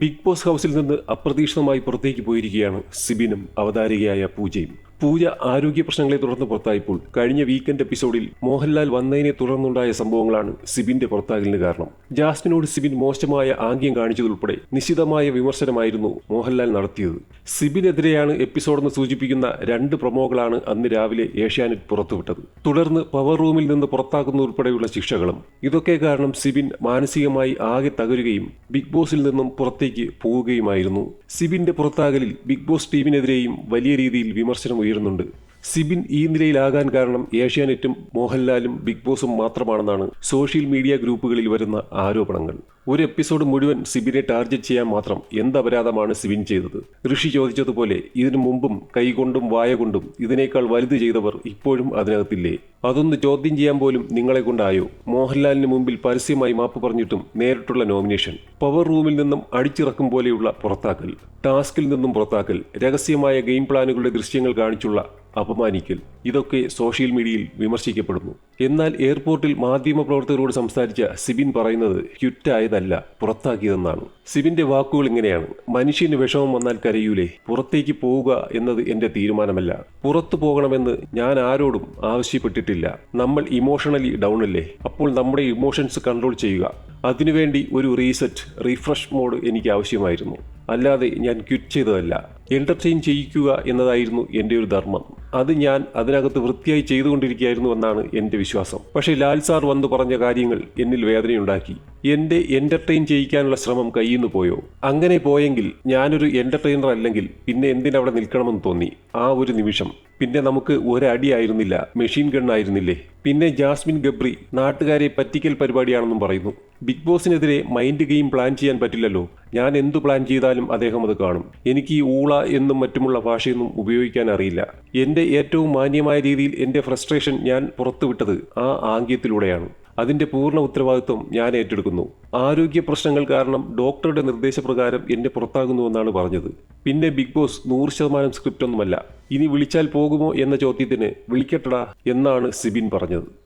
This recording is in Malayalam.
ബിഗ് ബോസ് ഹൗസിൽ നിന്ന് അപ്രതീക്ഷിതമായി പുറത്തേക്ക് പോയിരിക്കുകയാണ് സിബിനും അവതാരികയായ പൂജയും. പൂജ ആരോഗ്യ പ്രശ്നങ്ങളെ തുടർന്ന് പുറത്തായപ്പോൾ കഴിഞ്ഞ വീക്കെൻഡ് എപ്പിസോഡിൽ മോഹൻലാൽ വന്നതിനെ തുടർന്നുണ്ടായ സംഭവങ്ങളാണ് സിബിന്റെ പുറത്താകലിന് കാരണം. ജാസ്മിനോട് സിബിൻ മോശമായ ആംഗ്യം കാണിച്ചതുൾപ്പെടെ നിശിതമായ വിമർശനമായിരുന്നു മോഹൻലാൽ നടത്തിയത്. സിബിനെതിരെയാണ് എപ്പിസോഡെന്ന് സൂചിപ്പിക്കുന്ന രണ്ട് പ്രൊമോകളാണ് അന്ന് രാവിലെ ഏഷ്യാനെറ്റ് പുറത്തുവിട്ടത്. തുടർന്ന് പവർ റൂമിൽ നിന്ന് പുറത്താക്കുന്നതുൾപ്പെടെയുള്ള ശിക്ഷകളും. ഇതൊക്കെ കാരണം സിബിൻ മാനസികമായി ആകെ തകരുകയും ബിഗ് ബോസിൽ നിന്നും പുറത്തേക്ക് പോവുകയുമായിരുന്നു സിബിന്റെ പുറത്താകലിൽ ബിഗ് ബോസ് ടീമിനെതിരെയും വലിയ രീതിയിൽ വിമർശനം ഉയരുന്നുണ്ട് സിബിൻ ഈ നിലയിലാകാൻ കാരണം ഏഷ്യാനെറ്റും മോഹൻലാലും ബിഗ് ബോസും മാത്രമാണെന്നാണ് സോഷ്യൽ മീഡിയ ഗ്രൂപ്പുകളിൽ വരുന്ന ആരോപണങ്ങൾ. ഒരു എപ്പിസോഡ് മുഴുവൻ സിബിനെ ടാർഗറ്റ് ചെയ്യാൻ മാത്രം എന്ത് അപരാധമാണ് സിബിൻ ചെയ്തത്? ഋഷി ചോദിച്ചതുപോലെ ഇതിനു മുമ്പും കൈകൊണ്ടും വായ കൊണ്ടും ഇതിനേക്കാൾ വലുത് ചെയ്തവർ ഇപ്പോഴും അതിനകത്തില്ലേ? അതൊന്ന് ചോദ്യം ചെയ്യാൻ പോലും നിങ്ങളെ കൊണ്ടായോ? മോഹൻലാലിന് മുമ്പിൽ പരസ്യമായി മാപ്പ് പറഞ്ഞിട്ടും നേരിട്ടുള്ള നോമിനേഷൻ പവർ റൂമിൽ നിന്നും അടിച്ചിറക്കും പോലെയുള്ള പുറത്താക്കൽ ടാസ്കിൽ നിന്നും പുറത്താക്കൽ രഹസ്യമായ ഗെയിം പ്ലാനുകളുടെ ദൃശ്യങ്ങൾ കാണിച്ചുള്ള അപമാനിക്കൽ. ഇതൊക്കെ സോഷ്യൽ മീഡിയയിൽ വിമർശിക്കപ്പെടുന്നു. എന്നാൽ എയർപോർട്ടിൽ മാധ്യമപ്രവർത്തകരോട് സംസാരിച്ച സിബിൻ പറയുന്നത് ക്യുറ്റായതല്ല പുറത്താക്കിയതെന്നാണ്. സിബിന്റെ വാക്കുകൾ ഇങ്ങനെയാണ്. മനുഷ്യന് വിഷമം വന്നാൽ കരയൂലേ പുറത്തേക്ക് പോവുക എന്നത് എന്റെ തീരുമാനമല്ല. പുറത്തു പോകണമെന്ന് ഞാൻ ആരോടും ആവശ്യപ്പെട്ടിട്ടില്ല. നമ്മൾ ഇമോഷണലി ഡൗൺ അല്ലേ അപ്പോൾ നമ്മുടെ ഇമോഷൻസ് കൺട്രോൾ ചെയ്യുക. അതിനുവേണ്ടി ഒരു റീസെറ്റ് റീഫ്രഷ് മോഡ് എനിക്ക് ആവശ്യമായിരുന്നു. അല്ലാതെ ഞാൻ ക്വിറ്റ് ചെയ്തതല്ല. എന്റർടൈൻ ചെയ്യിക്കുക എന്നതായിരുന്നു എന്റെ ഒരു ധർമ്മം. അത് ഞാൻ അതിനകത്ത് വൃത്തിയായി ചെയ്തുകൊണ്ടിരിക്കുകയായിരുന്നു എന്നാണ് എന്റെ വിശ്വാസം. പക്ഷേ ലാൽ സാർ വന്നു പറഞ്ഞ കാര്യങ്ങൾ എന്നിൽ വേദനയുണ്ടാക്കി. എന്റെ എന്റർടൈൻ ചെയ്യിക്കാനുള്ള ശ്രമം കയ്യിൽ നിന്ന് പോയോ? അങ്ങനെ പോയെങ്കിൽ ഞാനൊരു എന്റർടൈനർ അല്ലെങ്കിൽ പിന്നെ എന്തിനവിടെ നിൽക്കണമെന്ന് തോന്നി. ആ ഒരു നിമിഷം. പിന്നെ നമുക്ക് ഒരടിയായിരുന്നില്ല മെഷീൻ ഗണ്ണായിരുന്നില്ലേ പിന്നെ ജാസ്മിൻ ഗബ്രി നാട്ടുകാരെ പറ്റിക്കൽ പരിപാടിയാണെന്നും പറയുന്നു. ബിഗ് ബോസിനെതിരെ മൈൻഡ് ഗെയിം പ്ലാൻ ചെയ്യാൻ പറ്റില്ലല്ലോ. ഞാൻ എന്തു പ്ലാൻ ചെയ്താലും അദ്ദേഹം അത് കാണും. എനിക്ക് ഈ ഊള എന്നും മറ്റുമുള്ള ഭാഷയൊന്നും ഉപയോഗിക്കാൻ അറിയില്ല. എന്റെ ഏറ്റവും മാന്യമായ രീതിയിൽ എന്റെ ഫ്രസ്ട്രേഷൻ ഞാൻ പുറത്തുവിട്ടത് ആ ആംഗ്യത്തിലൂടെയാണ്. അതിന്റെ പൂർണ ഉത്തരവാദിത്വം ഞാൻ ഏറ്റെടുക്കുന്നു. ആരോഗ്യ പ്രശ്നങ്ങൾ കാരണം ഡോക്ടറുടെ നിർദ്ദേശപ്രകാരം എന്നെ പുറത്താകുന്നുവെന്നാണ് പറഞ്ഞത്. പിന്നെ ബിഗ് ബോസ് നൂറ് ശതമാനം സ്ക്രിപ്റ്റ് ഒന്നുമല്ല. ഇനി വിളിച്ചാൽ പോകുമോ എന്ന ചോദ്യത്തിന് വിളിക്കട്ടടാ എന്നാണ് സിബിൻ പറഞ്ഞത്.